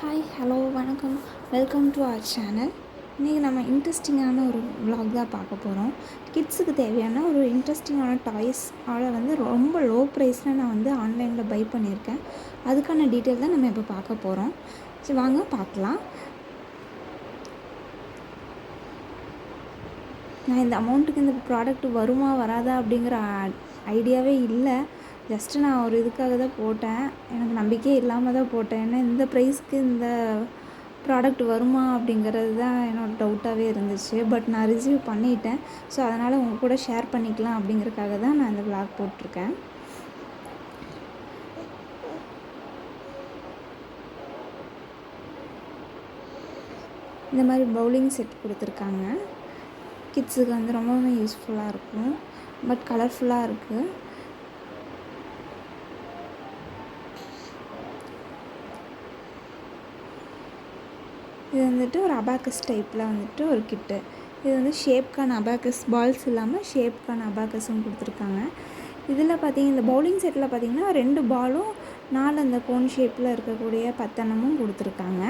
Hi hello வணக்கம். Welcome to our channel இன்றைக்கி நம்ம இன்ட்ரெஸ்டிங்கான ஒரு விலாக் தான் பார்க்க போகிறோம் கிட்ஸுக்கு தேவையான ஒரு இன்ட்ரெஸ்டிங்கான டாய்ஸ் அதை வந்து ரொம்ப லோ ப்ரைஸில் நான் வந்து ஆன்லைனில் பை பண்ணியிருக்கேன். அதுக்கான டீட்டெயில் தான் நம்ம இப்போ பார்க்க போகிறோம் சரி வாங்க பார்க்கலாம். நான் இந்த அமௌண்ட்டுக்கு இந்த ப்ராடக்ட் வருமா வராதா அப்படிங்கிற ஐடியாவே இல்லை. ஜஸ்ட்டு நான் ஒரு இதுக்காக தான் போட்டேன். எனக்கு நம்பிக்கையே இல்லாமல் தான் போட்டேன். ஏன்னா இந்த ப்ரைஸ்க்கு இந்த ப்ராடக்ட் வருமா அப்படிங்கிறது தான் என்னோடய டவுட்டாகவே இருந்துச்சு. பட் நான் ரிசீவ் பண்ணிட்டேன். ஸோ அதனால் உங்கள் கூட ஷேர் பண்ணிக்கலாம் அப்படிங்கிறதுக்காக தான் நான் இந்த ப்ளாக் போட்டிருக்கேன். இந்த மாதிரி பவுலிங் செட் கொடுத்துருக்காங்க. கிட்ஸுக்கு வந்து ரொம்பவுமே யூஸ்ஃபுல்லாக இருக்கும். பட் கலர்ஃபுல்லாக இருக்குது இது வந்துட்டு ஒரு அபாக்கஸ் டைப்பில் வந்துட்டு ஒரு கிட்டு இது வந்து ஷேப்கான அபாக்கஸ் பால்ஸ் இல்லாமல் ஷேப்கான அபாக்கஸும் கொடுத்துருக்காங்க. இதில் பார்த்தீங்க இந்த பவுலிங் செட்டில் பார்த்தீங்கன்னா ரெண்டு பாலும் நாலு அந்த கோன் ஷேப்பில் இருக்கக்கூடிய பத்தனமும் கொடுத்துருக்காங்க.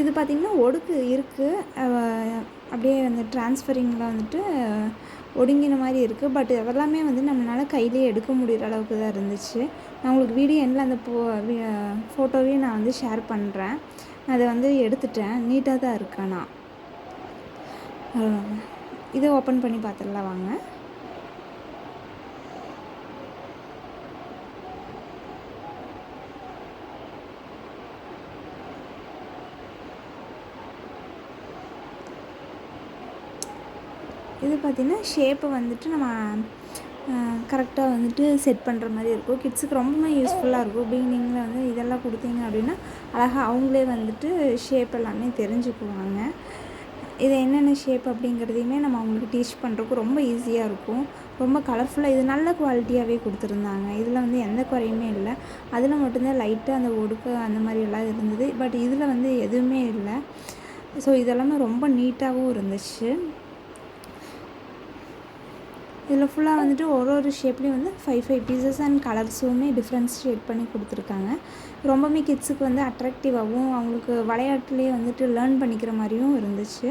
இது பார்த்திங்கன்னா ஒடுக்கு இருக்குது அப்படியே அந்த டிரான்ஸ்ஃபரிங்கில் வந்துட்டு ஒடுங்கின மாதிரி இருக்குது பட் அதெல்லாமே வந்து நம்மளால் கையிலே எடுக்க முடிகிற அளவுக்கு தான் இருந்துச்சு. நான் உங்களுக்கு வீடியோ எண்டில் அந்த போ ஃபோட்டோவையும் நான் வந்து ஷேர் பண்ணுறேன் அதை வந்து எடுத்துட்டேன். நீட்டாக தான் இருக்கானா இதை ஓப்பன் பண்ணி பார்த்துடலாம் வாங்க. இது பார்த்திங்கன்னா ஷேப்பை வந்துட்டு நம்ம கரெக்டாக வந்துட்டு செட் பண்ணுற மாதிரி இருக்கும். கிட்ஸுக்கு ரொம்பவே யூஸ்ஃபுல்லாக இருக்கும். பிகினிங்கில் வந்து இதெல்லாம் கொடுத்தீங்க அப்படின்னா அழகாக அவங்களே வந்துட்டு ஷேப் எல்லாமே தெரிஞ்சுக்குவாங்க. இது என்னென்ன ஷேப் அப்படிங்கிறதையுமே நம்ம அவங்களுக்கு டீச் பண்ணுறதுக்கு ரொம்ப ஈஸியாக இருக்கும். ரொம்ப கலர்ஃபுல்லாக இது நல்ல குவாலிட்டியாகவே கொடுத்துருந்தாங்க. இதில் வந்து எந்த குறையுமே இல்லை. அதில் மட்டும்தான் லைட்டாக அந்த ஒடுக்க அந்த மாதிரி எல்லாம் இருந்தது. பட் இதில் வந்து எதுவுமே இல்லை. ஸோ இதெல்லாமே ரொம்ப நீட்டாகவும் இருந்துச்சு. இதில் ஃபுல்லாக வந்துட்டு ஒரு ஒரு ஷேப்லேயும் வந்து ஃபைவ் ஃபைவ் பீசஸ் அண்ட் கலர்ஸுமே டிஃப்ரென்ஸ் ஷேட் பண்ணி கொடுத்துருக்காங்க. ரொம்பவுமே கிட்ஸுக்கு வந்து அட்ராக்டிவாகவும் அவங்களுக்கு விளையாட்டுலேயே வந்துட்டு லேர்ன் பண்ணிக்கிற மாதிரியும் இருந்துச்சு.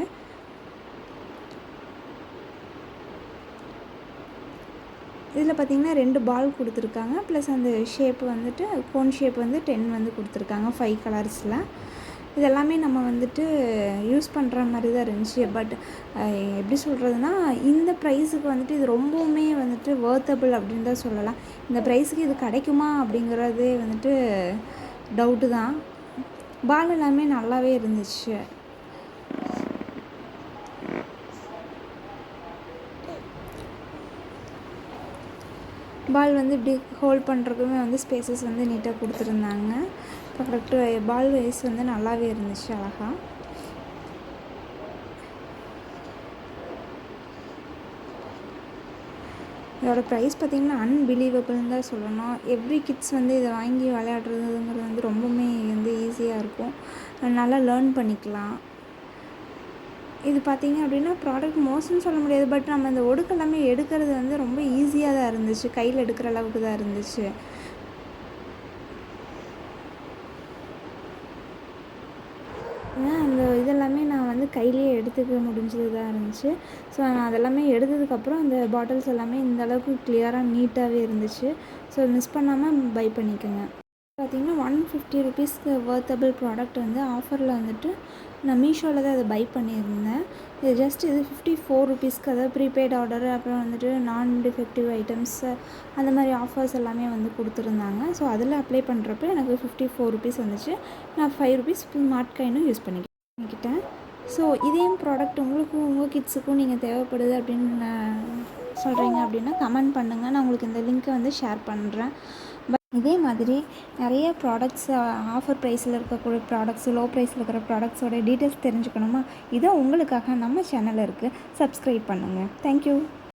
இதில் பார்த்திங்கன்னா ரெண்டு பால் கொடுத்துருக்காங்க ப்ளஸ் அந்த ஷேப் வந்துட்டு கோன் ஷேப் வந்து டென் வந்து கொடுத்துருக்காங்க ஃபைவ் கலர்ஸில் இது எல்லாமே நம்ம வந்துட்டு யூஸ் பண்ணுற மாதிரி தான் இருந்துச்சு பட் எப்படி சொல்கிறதுனா இந்த ப்ரைஸுக்கு வந்துட்டு இது ரொம்பவுமே வந்துட்டு வேர்த்தபிள் அப்படின்னு தான் சொல்லலாம். இந்த ப்ரைஸுக்கு இது கிடைக்குமா அப்படிங்கிறதே வந்துட்டு டவுட்டு தான். பால் எல்லாமே நல்லாவே இருந்துச்சு. பால் வந்து இப்படி ஹோல்ட் பண்ணுறதுக்குமே வந்து ஸ்பேசஸ் வந்து நீட்டாக கொடுத்துருந்தாங்க. ப்ராடக்ட் பால் வைஸ் வந்து நல்லாவே இருந்துச்சு அழகாக இதோட ப்ரைஸ் பார்த்திங்கன்னா அன்பிலீவபிள்னு தான் சொல்லணும். எவ்ரி கிட்ஸ் வந்து இதை வாங்கி விளையாடுறதுங்கிறது வந்து ரொம்பவுமே வந்து ஈஸியாக இருக்கும். நல்லா லேர்ன் பண்ணிக்கலாம். இது பார்த்திங்க அப்படின்னா ப்ராடக்ட் மோசம்னு சொல்ல முடியாது. பட் நம்ம இந்த ஒடுக்கெல்லாமே எடுக்கிறது வந்து ரொம்ப ஈஸியாக தான் இருந்துச்சு. கையில் எடுக்கிற அளவுக்கு தான் இருந்துச்சு ஏன்னா இந்த இதெல்லாமே நான் வந்து கையிலேயே எடுத்துக்க முடிஞ்சது தான் இருந்துச்சு. ஸோ நான் அதெல்லாமே எடுத்ததுக்கப்புறம் அந்த பாட்டில்ஸ் எல்லாமே இந்தளவுக்கு கிளியராக நீட்டாகவே இருந்துச்சு. ஸோ மிஸ் பண்ணாமல் பை பண்ணிக்கோங்க. பார்த்திங்கன்னா ஒன் ஃபிஃப்டி ருபீஸ்க்கு ஒர்த்தபிள் ப்ராடக்ட் வந்து ஆஃபரில் வந்துட்டு நான் மீஷோவில் தான் அதை பை பண்ணியிருந்தேன். இது ஜஸ்ட் இது ஃபிஃப்டி ஃபோர் ருபீஸ்க்கு அதாவது ப்ரீபெய்ட் ஆர்டர் அப்புறம் வந்துட்டு நான் டிஃபெக்டிவ் ஐட்டம்ஸ் அந்த மாதிரி ஆஃபர்ஸ் எல்லாமே வந்து கொடுத்துருந்தாங்க. ஸோ அதில் அப்ளை பண்ணுறப்ப எனக்கு ஃபிஃப்டி ஃபோர் ருபீஸ் வந்துச்சு. நான் ஃபைவ் ருபீஸ் ஸ்மார்ட் காயினும் யூஸ் பண்ணிக்கிட்டேன். ஸோ இதே ப்ராடக்ட் உங்களுக்கும் உங்கள் கிட்ஸுக்கும் நீங்கள் தேவைப்படுது அப்படின்னு சொல்கிறீங்க அப்படின்னா கமெண்ட் பண்ணுங்கள் நான் உங்களுக்கு இந்த லிங்க்கை வந்து ஷேர் பண்ணுறேன் இதே மாதிரி நிறைய ப்ராடக்ட்ஸ் ஆஃபர் ப்ரைஸில் இருக்கக்கூடிய ப்ராடக்ட்ஸ் லோ ப்ரைஸில் இருக்கிற ப்ராடக்ட்ஸோட டீட்டெயில்ஸ் தெரிஞ்சுக்கணுமா? இதோ உங்களுக்காக நம்ம சேனலில் இருக்குது சப்ஸ்கிரைப் பண்ணுங்கள் தேங்க்யூ